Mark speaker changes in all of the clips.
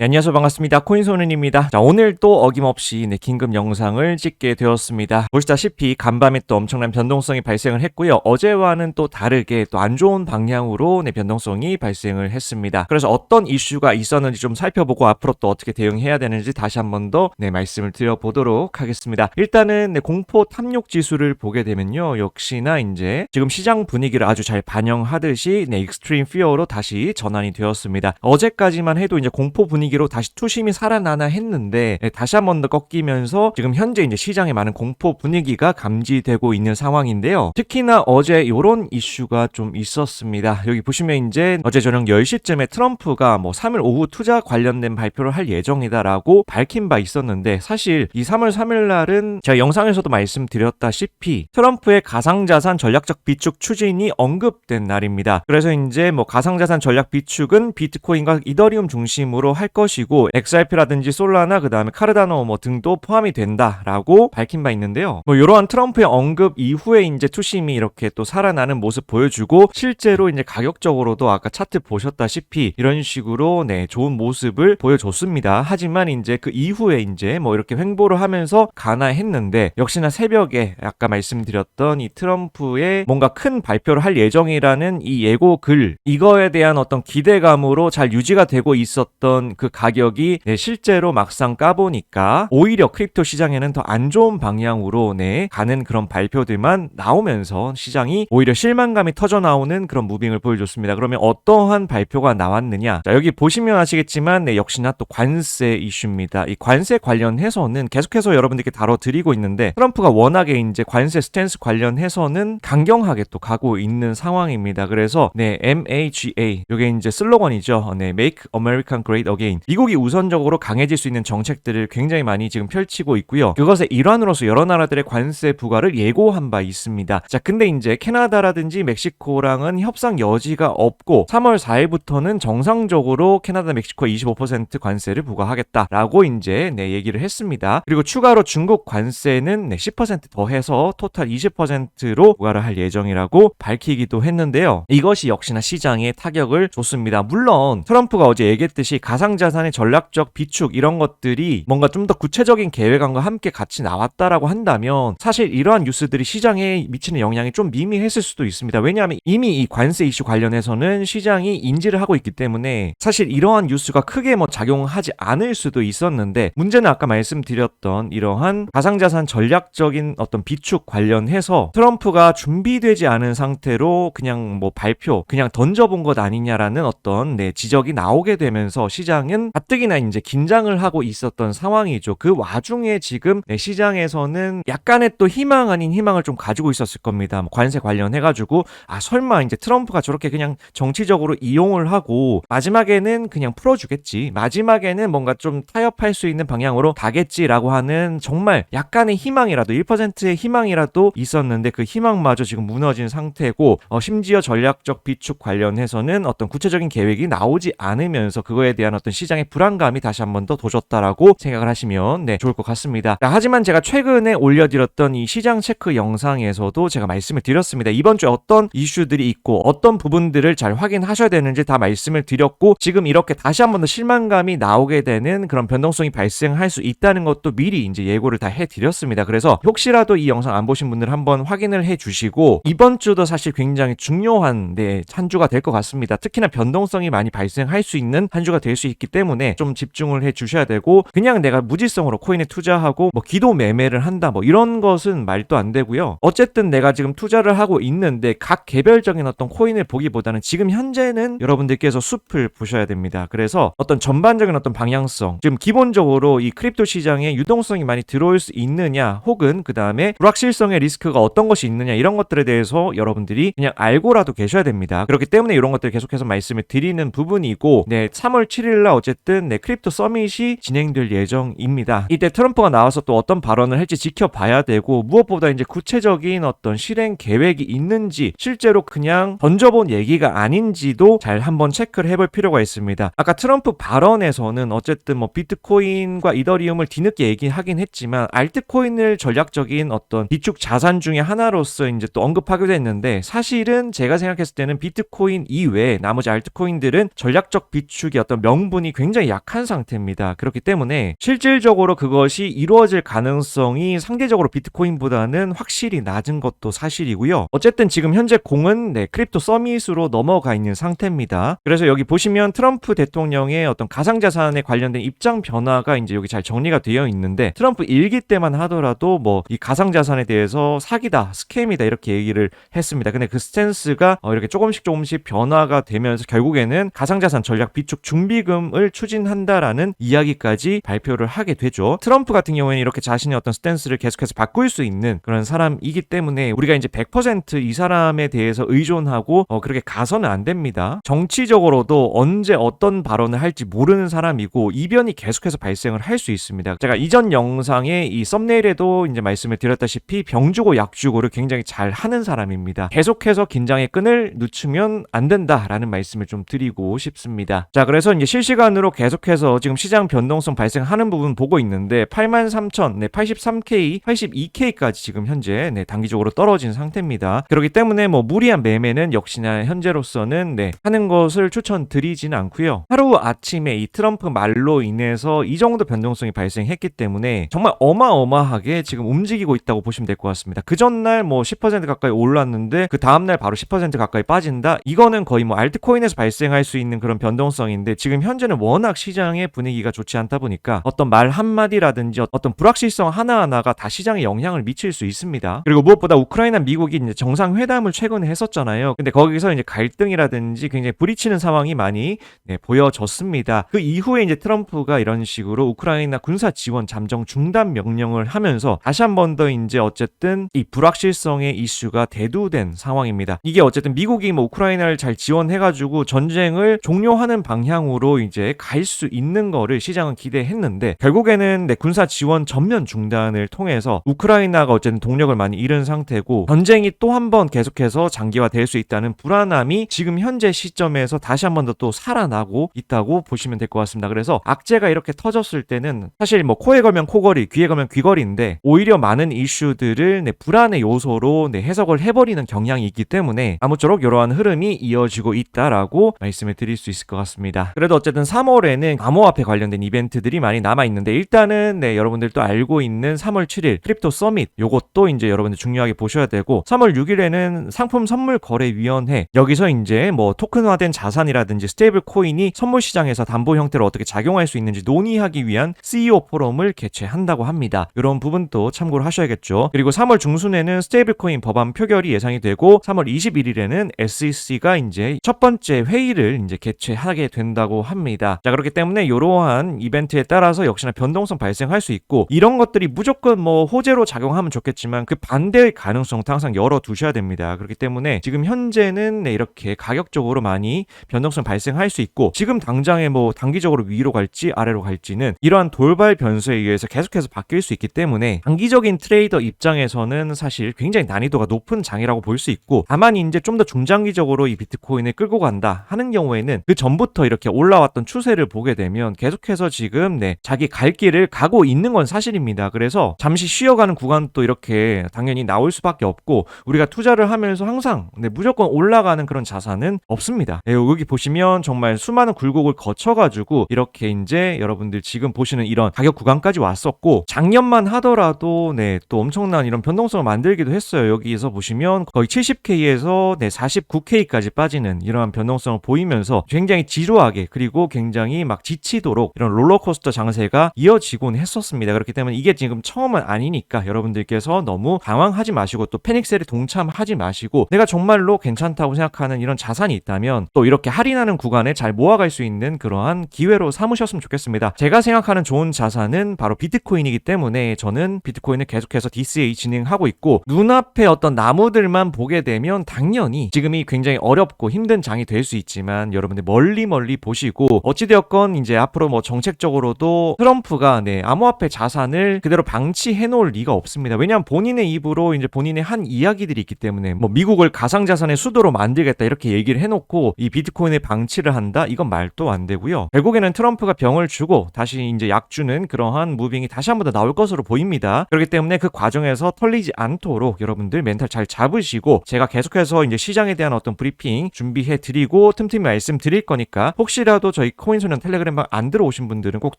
Speaker 1: 네, 안녕하세요. 반갑습니다. 코인소는입니다. 자, 오늘 또 어김없이 네, 긴급 영상을 찍게 되었습니다. 보시다시피 간밤에 또 엄청난 변동성이 발생을 했고요. 어제와는 또 다르게 또 안 좋은 방향으로 네, 변동성이 발생을 했습니다. 그래서 어떤 이슈가 있었는지 좀 살펴보고 앞으로 또 어떻게 대응해야 되는지 다시 한 번 더 네, 말씀을 드려보도록 하겠습니다. 일단은 네, 공포 탐욕 지수를 보게 되면요. 역시나 이제 지금 시장 분위기를 아주 잘 반영하듯이 네, 익스트림 피어로 다시 전환이 되었습니다. 어제까지만 해도 이제 공포 분위기 로 다시 투심이 살아나나 했는데 네, 다시 한 번 더 꺾이면서 지금 현재 이제 시장에 많은 공포 분위기가 감지되고 있는 상황인데요. 특히나 어제 이런 이슈가 좀 있었습니다. 여기 보시면 이제 어제 저녁 10시쯤에 트럼프가 뭐 3일 오후 투자 관련된 발표를 할 예정이다라고 밝힌 바 있었는데 사실 이 3월 3일 날은 제가 영상에서도 말씀드렸다시피 트럼프의 가상자산 전략적 비축 추진이 언급된 날입니다. 그래서 이제 뭐 가상자산 전략 비축은 비트코인과 이더리움 중심으로 할 것이고 XRP라든지 솔라나 그 다음에 카르다노 뭐 등도 포함이 된다라고 밝힌 바 있는데요. 뭐 이러한 트럼프의 언급 이후에 이제 투심이 이렇게 또 살아나는 모습 보여주고 실제로 이제 가격적으로도 아까 차트 보셨다시피 이런 식으로 네 좋은 모습을 보여줬습니다. 하지만 이제 그 이후에 이제 뭐 이렇게 횡보를 하면서 가나했는데 역시나 새벽에 아까 말씀드렸던 이 트럼프의 뭔가 큰 발표를 할 예정이라는 이 예고 글 이거에 대한 어떤 기대감으로 잘 유지가 되고 있었던 그 가격이 네, 실제로 막상 까보니까 오히려 크립토 시장에는 더 안 좋은 방향으로 네 가는 그런 발표들만 나오면서 시장이 오히려 실망감이 터져 나오는 그런 무빙을 보여줬습니다. 그러면 어떠한 발표가 나왔느냐? 자, 여기 보시면 아시겠지만 네, 역시나 또 관세 이슈입니다. 이 관세 관련해서는 계속해서 여러분들께 다뤄드리고 있는데 트럼프가 워낙에 이제 관세 스탠스 관련해서는 강경하게 또 가고 있는 상황입니다. 그래서 네 MAGA 이게 이제 슬로건이죠. 네 Make American Great Again 미국이 우선적으로 강해질 수 있는 정책들을 굉장히 많이 지금 펼치고 있고요. 그것의 일환으로서 여러 나라들의 관세 부과를 예고한 바 있습니다. 자 근데 이제 캐나다라든지 멕시코랑은 협상 여지가 없고 3월 4일부터는 정상적으로 캐나다 멕시코 25% 관세를 부과하겠다라고 이제 네 얘기를 했습니다. 그리고 추가로 중국 관세는 네, 10% 더해서 토탈 20%로 부과를 할 예정이라고 밝히기도 했는데요. 이것이 역시나 시장에 타격을 줬습니다. 물론 트럼프가 어제 얘기했듯이 가상자 산의 전략적 비축 이런 것들이 뭔가 좀 더 구체적인 계획안과 함께 같이 나왔다라고 한다면 사실 이러한 뉴스들이 시장에 미치는 영향이 좀 미미했을 수도 있습니다. 왜냐하면 이미 이 관세 이슈 관련해서는 시장이 인지를 하고 있기 때문에 사실 이러한 뉴스가 크게 뭐 작용하지 않을 수도 있었는데 문제는 아까 말씀드렸던 이러한 가상자산 전략적인 어떤 비축 관련해서 트럼프가 준비되지 않은 상태로 그냥 뭐 발표 그냥 던져본 것 아니냐라는 어떤 네, 지적이 나오게 되면서 시장은 가뜩이나 이제 긴장을 하고 있었던 상황이죠. 그 와중에 지금 네, 시장에서는 약간의 또 희망 아닌 희망을 좀 가지고 있었을 겁니다. 뭐 관세 관련해가지고 아 설마 이제 트럼프가 저렇게 그냥 정치적으로 이용을 하고 마지막에는 그냥 풀어주겠지. 마지막에는 뭔가 좀 타협할 수 있는 방향으로 가겠지라고 하는 정말 약간의 희망이라도 1%의 희망이라도 있었는데 그 희망마저 지금 무너진 상태고 어, 심지어 전략적 비축 관련해서는 어떤 구체적인 계획이 나오지 않으면서 그거에 대한 어떤 시 장의 불안감이 다시 한 번 더 도졌다라고 생각을 하시면 네 좋을 것 같습니다. 자, 하지만 제가 최근에 올려드렸던 이 시장 체크 영상에서도 제가 말씀을 드렸습니다. 이번 주에 어떤 이슈들이 있고 어떤 부분들을 잘 확인하셔야 되는지 다 말씀을 드렸고 지금 이렇게 다시 한 번 더 실망감이 나오게 되는 그런 변동성이 발생할 수 있다는 것도 미리 이제 예고를 다 해드렸습니다. 그래서 혹시라도 이 영상 안 보신 분들 한번 확인을 해주시고 이번 주도 사실 굉장히 중요한 네, 한 주가 될 것 같습니다. 특히나 변동성이 많이 발생할 수 있는 한 주가 될 수 있기 때문에 좀 집중을 해 주셔야 되고 그냥 내가 무지성으로 코인에 투자하고 뭐 기도 매매를 한다 뭐 이런 것은 말도 안 되고요. 어쨌든 내가 지금 투자를 하고 있는데 각 개별적인 어떤 코인을 보기보다는 지금 현재는 여러분들께서 숲을 보셔야 됩니다. 그래서 어떤 전반적인 어떤 방향성 지금 기본적으로 이 크립토 시장에 유동성이 많이 들어올 수 있느냐 혹은 그 다음에 불확실성의 리스크가 어떤 것이 있느냐 이런 것들에 대해서 여러분들이 그냥 알고라도 계셔야 됩니다. 그렇기 때문에 이런 것들 계속해서 말씀을 드리는 부분이고 네 3월 7일 날 어쨌든 네 크립토 서밋이 진행될 예정입니다. 이때 트럼프가 나와서 또 어떤 발언을 할지 지켜봐야 되고 무엇보다 이제 구체적인 어떤 실행 계획이 있는지 실제로 그냥 던져본 얘기가 아닌지도 잘 한번 체크를 해볼 필요가 있습니다. 아까 트럼프 발언에서는 어쨌든 뭐 비트코인과 이더리움을 뒤늦게 얘기하긴 했지만 알트코인을 전략적인 어떤 비축 자산 중에 하나로서 이제 또 언급하기도 했는데 사실은 제가 생각했을 때는 비트코인 이외에 나머지 알트코인들은 전략적 비축의 어떤 명분이 부분이 굉장히 약한 상태입니다. 그렇기 때문에 실질적으로 그것이 이루어질 가능성이 상대적으로 비트코인보다는 확실히 낮은 것도 사실이고요. 어쨌든 지금 현재 공은 네, 크립토 서밋으로 넘어가 있는 상태입니다. 그래서 여기 보시면 트럼프 대통령의 어떤 가상자산에 관련된 입장 변화가 이제 여기 잘 정리가 되어 있는데 트럼프 일기 때만 하더라도 뭐 이 가상자산에 대해서 사기다, 스캠이다 이렇게 얘기를 했습니다. 근데 그 스탠스가 어, 이렇게 조금씩 조금씩 변화가 되면서 결국에는 가상자산 전략 비축 준비금 을 추진한다라는 이야기까지 발표를 하게 되죠. 트럼프 같은 경우에는 이렇게 자신의 어떤 스탠스를 계속해서 바꿀 수 있는 그런 사람이기 때문에 우리가 이제 100%이 사람에 대해서 의존하고 어, 그렇게 가서는 안 됩니다. 정치적으로도 언제 어떤 발언을 할지 모르는 사람이고 이변이 계속해서 발생을 할 수 있습니다. 제가 이전 영상에 이 썸네일에도 이제 말씀을 드렸다시피 병주고 약주고를 굉장히 잘 하는 사람입니다. 계속해서 긴장의 끈을 늦추면 안 된다라는 말씀을 좀 드리고 싶습니다. 자, 그래서 이제 실시간 으로 계속해서 지금 시장 변동성 발생하는 부분 보고 있는데 83,000, 네, 83K, 82K까지 지금 현재 네, 단기적으로 떨어진 상태입니다. 그렇기 때문에 뭐 무리한 매매는 역시나 현재로서는 네, 하는 것을 추천드리지는 않고요. 하루 아침에 이 트럼프 말로 인해서 이 정도 변동성이 발생했기 때문에 정말 어마어마하게 지금 움직이고 있다고 보시면 될 것 같습니다. 그 전날 뭐 10% 가까이 올랐는데 그 다음날 바로 10% 가까이 빠진다? 이거는 거의 뭐 알트코인에서 발생할 수 있는 그런 변동성인데 지금 현재는 워낙 시장의 분위기가 좋지 않다 보니까 어떤 말 한마디라든지 어떤 불확실성 하나하나가 다 시장에 영향을 미칠 수 있습니다. 그리고 무엇보다 우크라이나 미국이 이제 정상회담을 최근에 했었잖아요. 근데 거기서 이제 갈등이라든지 굉장히 부딪히는 상황이 많이 네, 보여졌습니다. 그 이후에 이제 트럼프가 이런 식으로 우크라이나 군사 지원 잠정 중단 명령을 하면서 다시 한 번 더 이제 어쨌든 이 불확실성의 이슈가 대두된 상황입니다. 이게 어쨌든 미국이 뭐 우크라이나를 잘 지원해가지고 전쟁을 종료하는 방향으로 이제 갈 수 있는 거를 시장은 기대했는데 결국에는 네, 군사 지원 전면 중단을 통해서 우크라이나가 어쨌든 동력을 많이 잃은 상태고 전쟁이 또 한 번 계속해서 장기화될 수 있다는 불안함이 지금 현재 시점에서 다시 한 번 더 또 살아나고 있다고 보시면 될 것 같습니다. 그래서 악재가 이렇게 터졌을 때는 사실 뭐 코에 걸면 코걸이, 귀에 걸면 귀걸이인데 오히려 많은 이슈들을 네, 불안의 요소로 네, 해석을 해버리는 경향이 있기 때문에 아무쪼록 이러한 흐름이 이어지고 있다라고 말씀을 드릴 수 있을 것 같습니다. 그래도 어쨌든 3월에는 암호화폐 관련된 이벤트들이 많이 남아 있는데 일단은 네, 여러분들도 알고 있는 3월 7일 크립토 서밋 요것도 이제 여러분들 중요하게 보셔야 되고 3월 6일에는 상품 선물 거래 위원회 여기서 이제 뭐 토큰화된 자산이라든지 스테이블 코인이 선물 시장에서 담보 형태로 어떻게 작용할 수 있는지 논의하기 위한 CEO 포럼을 개최한다고 합니다. 이런 부분도 참고를 하셔야겠죠. 그리고 3월 중순에는 스테이블 코인 법안 표결이 예상이 되고 3월 21일에는 SEC가 이제 첫 번째 회의를 이제 개최하게 된다고 합니다. 자, 그렇기 때문에 이러한 이벤트에 따라서 역시나 변동성 발생할 수 있고 이런 것들이 무조건 뭐 호재로 작용하면 좋겠지만 그 반대의 가능성도 항상 열어 두셔야 됩니다. 그렇기 때문에 지금 현재는 네, 이렇게 가격적으로 많이 변동성 발생할 수 있고 지금 당장에 뭐 단기적으로 위로 갈지 아래로 갈지는 이러한 돌발 변수에 의해서 계속해서 바뀔 수 있기 때문에 단기적인 트레이더 입장에서는 사실 굉장히 난이도가 높은 장이라고 볼 수 있고 다만 이제 좀 더 중장기적으로 이 비트코인을 끌고 간다 하는 경우에는 그 전부터 이렇게 올라왔던 추세를 보게 되면 계속해서 지금 네 자기 갈 길을 가고 있는 건 사실입니다. 그래서 잠시 쉬어가는 구간도 이렇게 당연히 나올 수밖에 없고 우리가 투자를 하면서 항상 네, 무조건 올라가는 그런 자산은 없습니다. 네, 여기 보시면 정말 수많은 굴곡을 거쳐가지고 이렇게 이제 여러분들 지금 보시는 이런 가격 구간까지 왔었고 작년만 하더라도 네, 또 엄청난 이런 변동성을 만들기도 했어요. 여기에서 보시면 거의 70K에서 네, 49K까지 빠지는 이러한 변동성을 보이면서 굉장히 지루하게 그리고 굉장히 막 지치도록 이런 롤러코스터 장세가 이어지곤 했었습니다. 그렇기 때문에 이게 지금 처음은 아니니까 여러분들께서 너무 당황하지 마시고 또 패닉셀에 동참하지 마시고 내가 정말로 괜찮다고 생각하는 이런 자산이 있다면 또 이렇게 할인하는 구간에 잘 모아갈 수 있는 그러한 기회로 삼으셨으면 좋겠습니다. 제가 생각하는 좋은 자산은 바로 비트코인이기 때문에 저는 비트코인을 계속해서 DCA 진행하고 있고 눈앞에 어떤 나무들만 보게 되면 당연히 지금이 굉장히 어렵고 힘든 장이 될 수 있지만 여러분들 멀리 멀리 보시고 어찌되었건 이제 앞으로 뭐 정책적으로도 트럼프가 네 암호화폐 자산을 그대로 방치해 놓을 리가 없습니다. 왜냐하면 본인의 입으로 이제 본인의 한 이야기들이 있기 때문에 뭐 미국을 가상자산의 수도로 만들겠다 이렇게 얘기를 해놓고 이 비트코인을 방치를 한다 이건 말도 안 되고요. 결국에는 트럼프가 병을 주고 다시 이제 약 주는 그러한 무빙이 다시 한 번 더 나올 것으로 보입니다. 그렇기 때문에 그 과정에서 털리지 않도록 여러분들 멘탈 잘 잡으시고 제가 계속해서 이제 시장에 대한 어떤 브리핑 준비해 드리고 틈틈이 말씀드릴 거니까 혹시라도 저희 코인 소년 텔레그램방 안 들어오신 분들은 꼭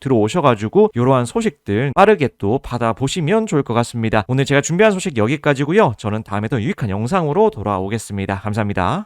Speaker 1: 들어오셔가지고 이러한 소식들 빠르게 또 받아보시면 좋을 것 같습니다. 오늘 제가 준비한 소식 여기까지고요. 저는 다음에 더 유익한 영상으로 돌아오겠습니다. 감사합니다.